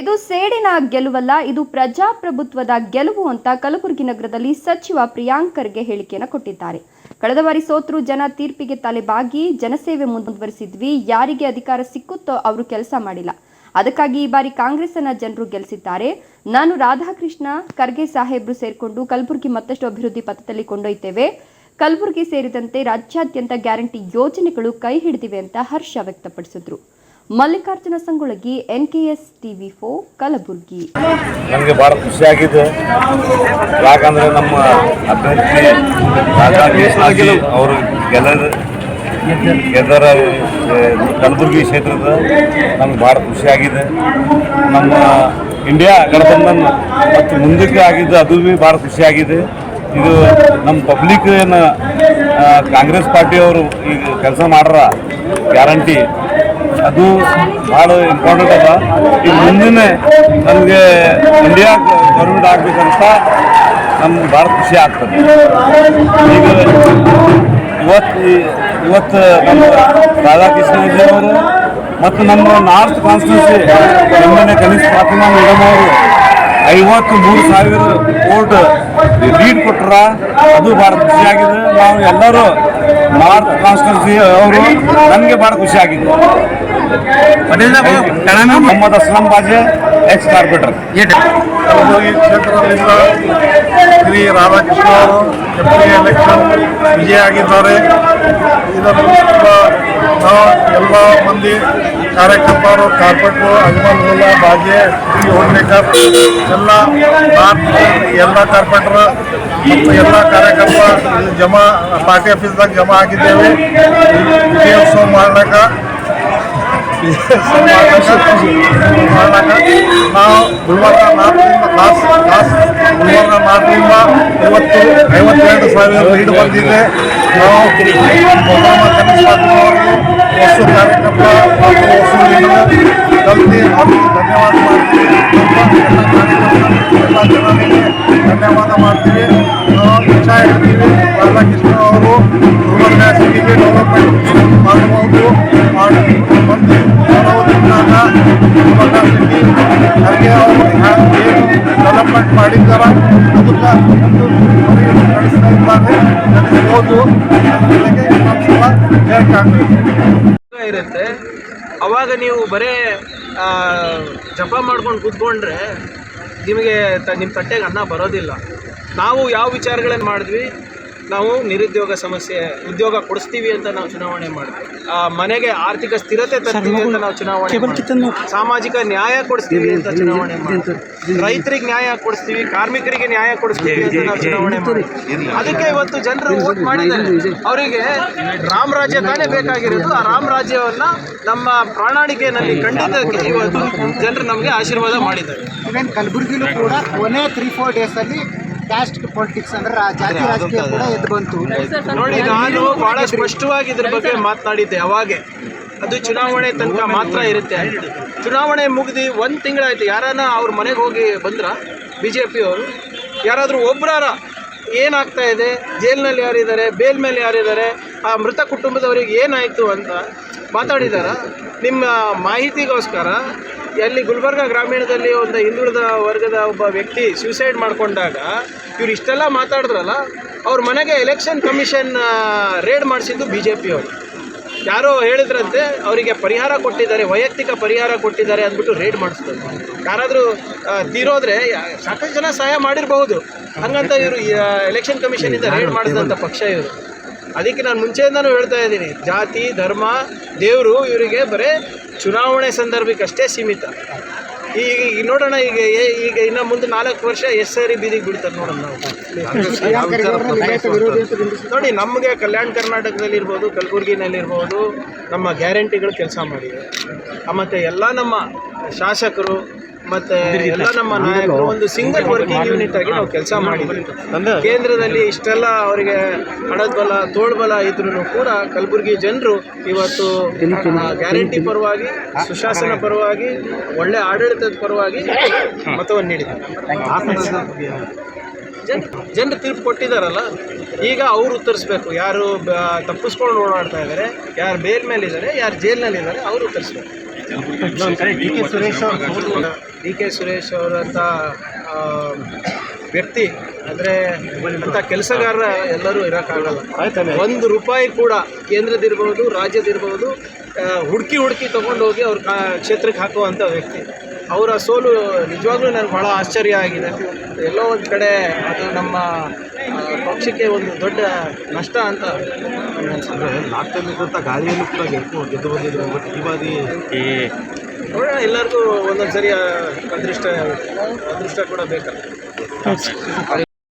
ಇದು ಸೇಡಿನ ಗೆಲುವಲ್ಲ, ಇದು ಪ್ರಜಾಪ್ರಭುತ್ವದ ಗೆಲುವು ಅಂತ ಕಲಬುರಗಿ ನಗರದಲ್ಲಿ ಸಚಿವ ಪ್ರಿಯಾಂಕ್ ಖರ್ಗೆ ಹೇಳಿಕೆಯನ್ನು ಕೊಟ್ಟಿದ್ದಾರೆ. ಕಳೆದ ಬಾರಿ ಸೋತ್ರು ಜನ ತೀರ್ಪಿಗೆ ತಲೆಬಾಗಿ, ಜನಸೇವೆ ಮುಂದುವರಿಸಿದ್ವಿ, ಯಾರಿಗೆ ಅಧಿಕಾರ ಸಿಕ್ಕುತ್ತೋ ಅವರು ಕೆಲಸ ಮಾಡಿಲ್ಲ. ಅದಕ್ಕಾಗಿ ಈ ಬಾರಿ ಕಾಂಗ್ರೆಸ್ಸನ್ನ ಜನರು ಗೆಲ್ಲಿಸಿದ್ದಾರೆ ನಾನು ರಾಧಾಕೃಷ್ಣ ಖರ್ಗೆ ಸಾಹೇಬ್ರು ಸೇರಿಕೊಂಡು ಕಲಬುರಗಿ ಮತ್ತಷ್ಟು ಅಭಿವೃದ್ಧಿ ಪಥದಲ್ಲಿ ಕೊಂಡೊಯ್ತೇವೆ. ಕಲಬುರಗಿ ಸೇರಿದಂತೆ ರಾಜ್ಯಾದ್ಯಂತ ಗ್ಯಾರಂಟಿ ಯೋಜನೆಗಳು ಕೈ ಹಿಡಿದಿವೆ ಅಂತ ಹರ್ಷ ವ್ಯಕ್ತಪಡಿಸಿದ್ರು. ಮಲ್ಲಿಕಾರ್ಜುನ ಸಂಗೊಳಗಿ ಎಸ್ ಟಿವಿ ಫೋ ಕಲಬುರಗಿ. ನಮಗೆ ಭಾಳ ಖುಷಿಯಾಗಿದೆ ಯಾಕಂದ್ರೆ ನಮ್ಮ ಅಭ್ಯರ್ಥಿ ರಾಜಾ ಅವರು ಗೆಲ್ಲದ ಗೆದ್ದರ ಕಲಬುರಗಿ ಕ್ಷೇತ್ರದ ನಮ್ಗೆ ಭಾಳ ಖುಷಿಯಾಗಿದೆ ನಮ್ಮ ಇಂಡಿಯಾ ಗಣಬಂಧನ ಮತ್ತು ಮುಂದಕ್ಕೆ ಆಗಿದ್ದು ಅದು ಭೀ ಭಾಳ ಖುಷಿಯಾಗಿದೆ ಇದು ನಮ್ಮ ಪಬ್ಲಿಕ್ ಏನು ಕಾಂಗ್ರೆಸ್ ಪಾರ್ಟಿಯವರು ಈಗ ಕೆಲಸ ಮಾಡ್ರ, ಗ್ಯಾರಂಟಿ. ಅದು ಭಾಳ ಇಂಪಾರ್ಟೆಂಟ್ ಅದ ಈಗ ಮುಂದಿನ ನಮಗೆ ಇಂಡಿಯಾ ಗೌರ್ಮೆಂಟ್ ಆಗ್ಬೇಕಂತ ನಮ್ಮ ಭಾರತ ಖುಷಿ ಆಗ್ತದೆ. ಈಗ ಇವತ್ತು ಇವತ್ತು ನಮ್ಮ ರಾಧಾಕೃಷ್ಣಜಿ ಅವರು ಮತ್ತು ನಮ್ಮ ನಾರ್ತ್ ಕಾನ್ಸ್ಟಿಟ್ಯೂನ್ಸಿ ಎಮ್ಮೆಲ್ಯೆ ಕನಿಷ್ಠ ಫಾತಿಮಾ ಮೇಡಮ್ ಅವರು ಐವತ್ತು ಮೂರು ಸಾವಿರ ಕೋಟ್ ಲೀಡ್ ಕೊಟ್ಟರ ಅದು ಭಾರತ ಖುಷಿಯಾಗಿದೆ ನಾವು ಎಲ್ಲರೂ ನಾರ್ತ್ ಕಾನ್ಸ್ಟಿಟ್ಯೂನ್ಸಿ ಅವರು ನನಗೆ ಭಾಳ ಖುಷಿಯಾಗಿದೆ ಮೊಹಮ್ಮದ್ ಅಸ್ಲಂ ಬಾಜೆ ಎಕ್ಸ್ ಕಾರ್ಪೊರೇಟರ್. ಕಲಬುರಗಿ ಕ್ಷೇತ್ರದಿಂದ ಶ್ರೀ ರಾಧಾಕೃಷ್ಣ ಅವರು ಎಫ್ಡಿ ಎಲೆಕ್ಷನ್ ವಿಜಯ ಆಗಿದ್ದಾರೆ. ಇದನ್ನು ತುಂಬ ನಾವು ಎಲ್ಲ ಮಂದಿ ಕಾರ್ಯಕರ್ತರು ಕಾರ್ಪೆಟ್ರು ಅಭಿಮಾನಿಗಳ ಬಾಜೆ ಓಡ್ನೇಕರ್ ಎಲ್ಲ ಎಲ್ಲ ಕಾರ್ಪೆಟ್ರು ಮತ್ತು ಎಲ್ಲ ಕಾರ್ಯಕರ್ತ ಜಮಾ, ಪಾರ್ಟಿ ಆಫೀಸ್ದಾಗ ಜಮಾ ಆಗಿದ್ದೇವೆ. ವಿಜಯೋತ್ಸವ ಗುಲ್ಬರ್ಗ ನಾರ್ತಿಂದ ಕ್ಲಾಸ್ ಕ್ಲಾಸ್ ಗುಲ್ಬರ್ಗ ನಾರ್ತಿಂದ ಇವತ್ತು ಐವತ್ತೆರಡು ಸಾವಿರ ಲೀಡ್ ಬಂದಿದೆ ನಾವು ಮೊಹಮ್ಮ ಕನಿಷ್ಠ ಅವರಿಗೆ ವಸ್ತು ಕಾರ್ಯಕರ್ತ ಮತ್ತು ವಸ್ತು ಲೀಡರ್ ಕಲ್ತಿ ಅವರಿಗೆ ಧನ್ಯವಾದ ಮಾಡ್ತೀವಿ ಎಲ್ಲ ಜನರಿಗೆ ಧನ್ಯವಾದ ಮಾಡ್ತೀವಿ ನಾವು ಇಚ್ಛಾ ಇಡ್ತೀವಿ ರಾಧಾಕೃಷ್ಣ ಅವರು ಗುಲ್ಬರ್ಗ ಸಿಟಿಗೆ ಡೆವಲಪ್ಮೆಂಟ್ ಮಾಡಬಹುದು ಮಾಡಿ ಇರುತ್ತೆ. ಅವಾಗ ನೀವು ಬರೇ ಜಪ ಮಾಡ್ಕೊಂಡು ಕೂತ್ಕೊಂಡ್ರೆ ನಿಮಗೆ ನಿಮ್ಮ ತಟ್ಟೆಗೆ ಅನ್ನ ಬರೋದಿಲ್ಲ. ನಾವು ಯಾವ ವಿಚಾರಗಳನ್ನು ಮಾಡಿದ್ವಿ? ನಾವು ನಿರುದ್ಯೋಗ ಸಮಸ್ಯೆ ಉದ್ಯೋಗ ಕೊಡಿಸ್ತೀವಿ ಅಂತ ನಾವು ಚುನಾವಣೆ ಮಾಡ್ತೀವಿ. ಆ, ಮನೆಗೆ ಆರ್ಥಿಕ ಸ್ಥಿರತೆ ತರ್ತೀವಿ ಅಂತ ನಾವು ಚುನಾವಣೆ ಮಾಡ್ತೀವಿ. ಸಾಮಾಜಿಕ ನ್ಯಾಯ ಕೊಡಿಸ್ತೀವಿ ಅಂತ ಚುನಾವಣೆ ಮಾಡಿದ್ವಿ. ರೈತರಿಗೆ ನ್ಯಾಯ ಕೊಡಿಸ್ತೀವಿ ಕಾರ್ಮಿಕರಿಗೆ ನ್ಯಾಯ ಕೊಡಿಸ್ತೀವಿ ಅಂತ ನಾವು ಚುನಾವಣೆ ಮಾಡ್ತೀವಿ. ಅದಕ್ಕೆ ಇವತ್ತು ಜನರು ವೋಟ್ ಮಾಡಿದ್ದಾರೆ. ಅವರಿಗೆ ರಾಮ ರಾಜ್ಯ ತಾನೇ ಬೇಕಾಗಿರೋದು. ಆ ರಾಮ ರಾಜ್ಯವನ್ನ ನಮ್ಮ ಪ್ರಣಾಳಿಕೆಯಲ್ಲಿ ಖಂಡಿತ ಇವತ್ತು ಜನರು ನಮಗೆ ಆಶೀರ್ವಾದ ಮಾಡಿದ್ದಾರೆ. ಕಲಬುರಗಿಲೂ ಕೂಡ ಕೊನೆ ತ್ರೀ ಫೋರ್ ಡೇಸಲ್ಲಿ ಅಲ್ಲಿ ಕ್ಯಾಸ್ಟ್ ಪೊಲಿಟಿಕ್ಸ್ ಅಂದ್ರೆ ರಾ- ಜಾತಿ ರಾಜಕೀಯ ಕೂಡ ಎದ್ದು ಬಂತು. ನೋಡಿ ನಾನು ಬಹಳ ಸ್ಪಷ್ಟವಾಗಿ ಇದ್ರ ಬಗ್ಗೆ ಮಾತನಾಡಿದ್ದೆ ಅವಾಗೆ. ಅದು ಚುನಾವಣೆ ತನಕ ಮಾತ್ರ ಇರುತ್ತೆ ಅಂತ. ಚುನಾವಣೆ ಮುಗಿದು ಒಂದು ತಿಂಗಳಾಯ್ತು ಯಾರನ್ನ ಅವ್ರ ಮನೆಗೆ ಹೋಗಿ ಬಂದ್ರ ಬಿ ಜೆ ಪಿಯವರು ಯಾರಾದರೂ ಒಬ್ಬರಾರ ಏನಾಗ್ತಾ ಇದೆ ಜೈಲಿನಲ್ಲಿ ಯಾರಿದ್ದಾರೆ ಬೇಲ್ ಮೇಲೆ ಯಾರಿದ್ದಾರೆ ಆ ಮೃತ ಕುಟುಂಬದವರಿಗೆ ಏನಾಯಿತು ಅಂತ ಮಾತಾಡಿದಾರ. ನಿಮ್ಮ ಮಾಹಿತಿಗೋಸ್ಕರ ಎಲ್ಲಿ ಗುಲ್ಬರ್ಗ ಗ್ರಾಮೀಣದಲ್ಲಿ ಒಂದು ಹಿಂದುಳಿದ ವರ್ಗದ ಒಬ್ಬ ವ್ಯಕ್ತಿ ಸ್ಯೂಸೈಡ್ ಮಾಡಿಕೊಂಡಾಗ ಇವ್ರು ಇಷ್ಟೆಲ್ಲ ಮಾತಾಡಿದ್ರಲ್ಲ, ಅವ್ರ ಮನೆಗೆ ಎಲೆಕ್ಷನ್ ಕಮಿಷನ್ ರೇಡ್ ಮಾಡಿಸಿದ್ದು ಬಿ ಜೆ ಪಿಯವರು ಯಾರೋ ಹೇಳಿದ್ರಂತೆ, ಅವರಿಗೆ ಪರಿಹಾರ ಕೊಟ್ಟಿದ್ದಾರೆ, ವೈಯಕ್ತಿಕ ಪರಿಹಾರ ಕೊಟ್ಟಿದ್ದಾರೆ ಅಂದ್ಬಿಟ್ಟು ರೇಡ್ ಮಾಡಿಸ್ತಾರೆ. ಯಾರಾದರೂ ತೀರೋದ್ರೆ ಸಾಕಷ್ಟು ಜನ ಸಹಾಯ ಮಾಡಿರಬಹುದು. ಹಂಗಂತ ಇವರು ಎಲೆಕ್ಷನ್ ಕಮಿಷನಿಂದ ರೇಡ್ ಮಾಡಿದಂಥ ಪಕ್ಷ ಇವರು. ಅದಕ್ಕೆ ನಾನು ಮುಂಚೆಯಿಂದನೂ ಹೇಳ್ತಾ ಇದ್ದೀನಿ, ಜಾತಿ, ಧರ್ಮ, ದೇವರು ಇವರಿಗೆ ಬರೀ ಚುನಾವಣೆ ಸಂದರ್ಭಕ್ಕಷ್ಟೇ ಸೀಮಿತ. ಈಗ ಈಗ ನೋಡೋಣ ಈಗ ಏ- ಈಗ ಇನ್ನು ಮುಂದೆ ನಾಲ್ಕು ವರ್ಷ ಎಸ್ ಸಾರಿ ಬೀದಿಗೆ ಬಿಡ್ತಾರೆ ನೋಡೋಣ ನಾವು. ನೋಡಿ ನಮಗೆ ಕಲ್ಯಾಣ ಕರ್ನಾಟಕದಲ್ಲಿರ್ಬೋದು ಕಲಬುರಗಿನಲ್ಲಿರ್ಬೋದು ನಮ್ಮ ಗ್ಯಾರಂಟಿಗಳು ಕೆಲಸ ಮಾಡಿದೆ. ಮತ್ತು ಎಲ್ಲ ನಮ್ಮ ಶಾಸಕರು ಮತ್ತು ಎಲ್ಲ ನಮ್ಮ ನಾಯಕರು ಒಂದು ಸಿಂಗಲ್ ವರ್ಕಿಂಗ್ ಯೂನಿಟ್ ಆಗಿ ನಾವು ಕೆಲಸ ಮಾಡಿದ್ವಿ ಕೇಂದ್ರದಲ್ಲಿ ಇಷ್ಟೆಲ್ಲ ಅವರಿಗೆ ಹಣದ ಬಲ ತೋಳ್ಬಲ ಇದ್ರೂ ಕೂಡ ಕಲಬುರಗಿ ಜನರು ಇವತ್ತು ಗ್ಯಾರಂಟಿ ಪರವಾಗಿ ಸುಶಾಸನ ಪರವಾಗಿ ಒಳ್ಳೆ ಆಡಳಿತದ ಪರವಾಗಿ ಮತವನ್ನು ನೀಡಿದ್ದಾರೆ. ಜನ ಜನರು ತೀರ್ಪು ಕೊಟ್ಟಿದ್ದಾರಲ್ಲ ಈಗ ಅವ್ರು ಉತ್ತರಿಸ್ಬೇಕು. ಯಾರು ತಪ್ಪಿಸ್ಕೊಂಡು ಓಡಾಡ್ತಾ ಇದ್ದಾರೆ ಯಾರು ಬೇರ್ ಮೇಲೆ ಇದ್ದಾರೆ ಯಾರು ಜೈಲ್ನಲ್ಲಿದ್ದಾರೆ ಅವರು ಉತ್ತರಿಸ್ಬೇಕು. ಡಿ ಕೆ ಸುರೇಶ್ ಅವರು ಡಿ ಕೆ ಸುರೇಶ್ ಅವರಂಥ ವ್ಯಕ್ತಿ ಅಂದರೆ ಅಂಥ ಕೆಲಸಗಾರ ಎಲ್ಲರೂ ಇರೋಕ್ಕಾಗಲ್ಲ. ಒಂದು ರೂಪಾಯಿ ಕೂಡ ಕೇಂದ್ರದಿರ್ಬೋದು ರಾಜ್ಯದಿರ್ಬೋದು ಹುಡುಕಿ ಹುಡುಕಿ ತೊಗೊಂಡೋಗಿ ಅವ್ರ ಕ್ಷೇತ್ರಕ್ಕೆ ಹಾಕುವಂಥ ವ್ಯಕ್ತಿ. ಅವರ ಸೋಲು ನಿಜವಾಗ್ಲೂ ನನಗೆ ಭಾಳ ಆಶ್ಚರ್ಯ ಆಗಿದೆ. ಎಲ್ಲೋ ಒಂದು ಕಡೆ ಅದು ನಮ್ಮ ಪಕ್ಷಕ್ಕೆ ಒಂದು ದೊಡ್ಡ ನಷ್ಟ ಅಂತ ಅಂದರೆ ಲಾಕ್ಡೌನ್ ಕೂಡ ಗಾಳಿಯನ್ನು ಕೂಡ ಗೆದ್ದು ಗೆದ್ದು ಬಂದಿದ್ರು ಬಟ್ ಈ ಬಾರಿ ನೋಡೋಣ ಎಲ್ಲರಿಗೂ ಒಂದೊಂದು ಸರಿ ಅದೃಷ್ಟ ಅದೃಷ್ಟ ಕೂಡ ಬೇಕಲ್ಲ.